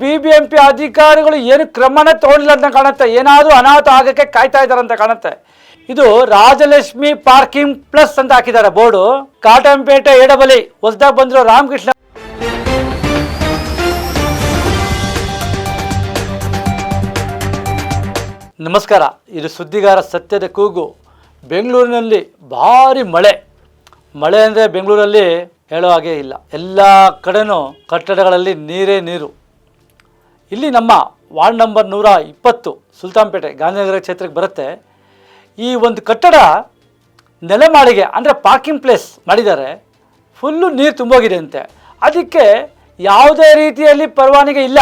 B B M P ಅಧಿಕಾರಿಗಳು ಏನು ಕ್ರಮನ ತಗೊಂಡಿಲ್ಲ ಅಂತ ಕಾಣುತ್ತೆ. ಏನಾದರೂ ಅನಾಹುತ ಆಗಕ್ಕೆ ಕಾಯ್ತಾ ಇದ್ದಾರೆ ಅಂತ ಕಾಣುತ್ತೆ. ಇದು ರಾಜಲಕ್ಷ್ಮಿ ಪಾರ್ಕಿಂಗ್ ಪ್ಲಸ್ ಅಂತ ಹಾಕಿದ್ದಾರೆ ಬೋರ್ಡು. ಕಾಟಂಪೇಟೆ ಎಡಬಲಿ ಹೊಸದಾಗ ಬಂದಿರೋ ರಾಮಕೃಷ್ಣ ನಮಸ್ಕಾರ. ಇದು ಸುದ್ದಿಗಾರ ಸತ್ಯದ ಕೂಗು. ಬೆಂಗಳೂರಿನಲ್ಲಿ ಭಾರಿ ಮಳೆ. ಮಳೆ ಅಂದರೆ ಬೆಂಗಳೂರಲ್ಲಿ ಹೇಳೋ ಹಾಗೆ ಇಲ್ಲ. ಎಲ್ಲ ಕಡೆನೂ ಕಟ್ಟಡಗಳಲ್ಲಿ ನೀರೇ ನೀರು. ಇಲ್ಲಿ ನಮ್ಮ ವಾರ್ಡ್ ನಂಬರ್ ನೂರ ಇಪ್ಪತ್ತು ಸುಲ್ತಾನ್ಪೇಟೆ, ಗಾಂಧಿನಗರ ಕ್ಷೇತ್ರಕ್ಕೆ ಬರುತ್ತೆ. ಈ ಒಂದು ಕಟ್ಟಡ ನೆಲೆಮಾಳಿಗೆ, ಅಂದರೆ ಪಾರ್ಕಿಂಗ್ ಪ್ಲೇಸ್ ಮಾಡಿದ್ದಾರೆ. ಫುಲ್ಲು ನೀರು ತುಂಬೋಗಿದೆ ಅಂತೆ. ಅದಕ್ಕೆ ಯಾವುದೇ ರೀತಿಯಲ್ಲಿ ಪರವಾನಗಿ ಇಲ್ಲ.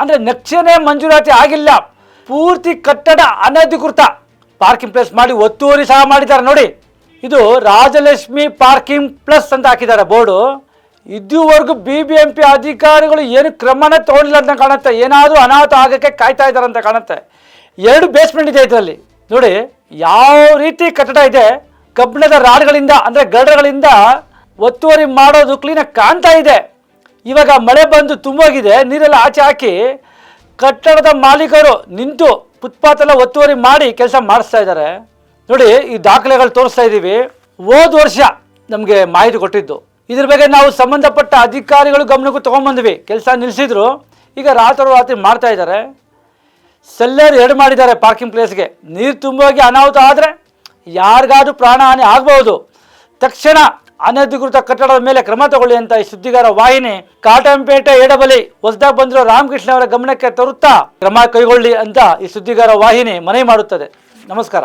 ಅಂದರೆ ನಕ್ಷೆನೇ ಮಂಜೂರಾತಿ ಆಗಿಲ್ಲ. ಪೂರ್ತಿ ಕಟ್ಟಡ ಅನಧಿಕೃತ ಪಾರ್ಕಿಂಗ್ ಪ್ಲೇಸ್ ಮಾಡಿ ಒತ್ತುವರಿ ಸಹ ಮಾಡಿದ್ದಾರೆ ನೋಡಿ. ಇದು ರಾಜಲಕ್ಷ್ಮಿ ಪಾರ್ಕಿಂಗ್ ಪ್ಲಸ್ ಅಂತ ಹಾಕಿದ್ದಾರೆ ಬೋರ್ಡು. ಇದುವರೆಗೂ ಬಿ ಬಿ ಎಂ ಪಿ ಅಧಿಕಾರಿಗಳು ಏನು ಕ್ರಮನೇ ತಗೊಂಡಿಲ್ಲ ಅಂತ ಕಾಣುತ್ತೆ. ಏನಾದರೂ ಅನಾಹುತ ಆಗಕ್ಕೆ ಕಾಯ್ತಾ ಇದ್ದಾರೆ ಅಂತ ಕಾಣುತ್ತೆ. ಎರಡು ಬೇಸ್ಮೆಂಟ್ ಇದೆ ಇದರಲ್ಲಿ. ನೋಡಿ, ಯಾವ ರೀತಿ ಕಟ್ಟಡ ಇದೆ, ಕಬ್ಬಿಣದ ರಾಡ್ಗಳಿಂದ, ಅಂದರೆ ಗರ್ಡಗಳಿಂದ ಒತ್ತುವರಿ ಮಾಡೋದು ಕ್ಲೀನಾಗಿ ಕಾಣ್ತಾ ಇದೆ. ಇವಾಗ ಮಳೆ ಬಂದು ತುಂಬೋಗಿದೆ, ನೀರೆಲ್ಲ ಆಚೆ ಹಾಕಿ ಕಟ್ಟಡದ ಮಾಲೀಕರು ನಿಂತು ಫುಟ್ಪಾತ್ ಎಲ್ಲ ಒತ್ತುವರಿ ಮಾಡಿ ಕೆಲಸ ಮಾಡಿಸ್ತಾ ಇದ್ದಾರೆ. ನೋಡಿ, ಈ ದಾಖಲೆಗಳು ತೋರಿಸ್ತಾ ಇದ್ದೀವಿ ಹೋದ ವರ್ಷ ನಮಗೆ ಮಾಹಿತಿ ಕೊಟ್ಟಿದ್ದು. ಇದ್ರ ಬಗ್ಗೆ ನಾವು ಸಂಬಂಧಪಟ್ಟ ಅಧಿಕಾರಿಗಳು ಗಮನಕ್ಕೂ ತೊಗೊಂಬಂದ್ವಿ ಕೆಲಸ ನಿಲ್ಲಿಸಿದ್ರು ಈಗ ರಾತ್ರಿ ರಾತ್ರಿ ಮಾಡ್ತಾ ಇದ್ದಾರೆ. ಸೆಲ್ಲರ್ ಎರಡು ಮಾಡಿದ್ದಾರೆ ಪಾರ್ಕಿಂಗ್ ಪ್ಲೇಸ್ಗೆ ನೀರು ತುಂಬೋಗಿ ಅನಾಹುತ ಆದರೆ ಯಾರಿಗಾದ್ರೂ ಪ್ರಾಣಹಾನಿ ಆಗಬಹುದು. ತಕ್ಷಣ ಅನಧಿಕೃತ ಕಟ್ಟಡದ ಮೇಲೆ ಕ್ರಮ ತಗೊಳ್ಳಿ ಅಂತ ಈ ಸುದ್ದಿಗಾರ ವಾಹಿನಿ ಕಾಟಂಪೇಟೆ ಎಡಬಲಿ ಹೊಸದಾಗಿ ಬಂದಿರೋ ರಾಮಕೃಷ್ಣ ಅವರ ಗಮನಕ್ಕೆ ತರುತ್ತಾ ಕ್ರಮ ಕೈಗೊಳ್ಳಿ ಅಂತ ಈ ಸುದ್ದಿಗಾರ ವಾಹಿನಿ ಮನವಿ ಮಾಡುತ್ತದೆ. ನಮಸ್ಕಾರ.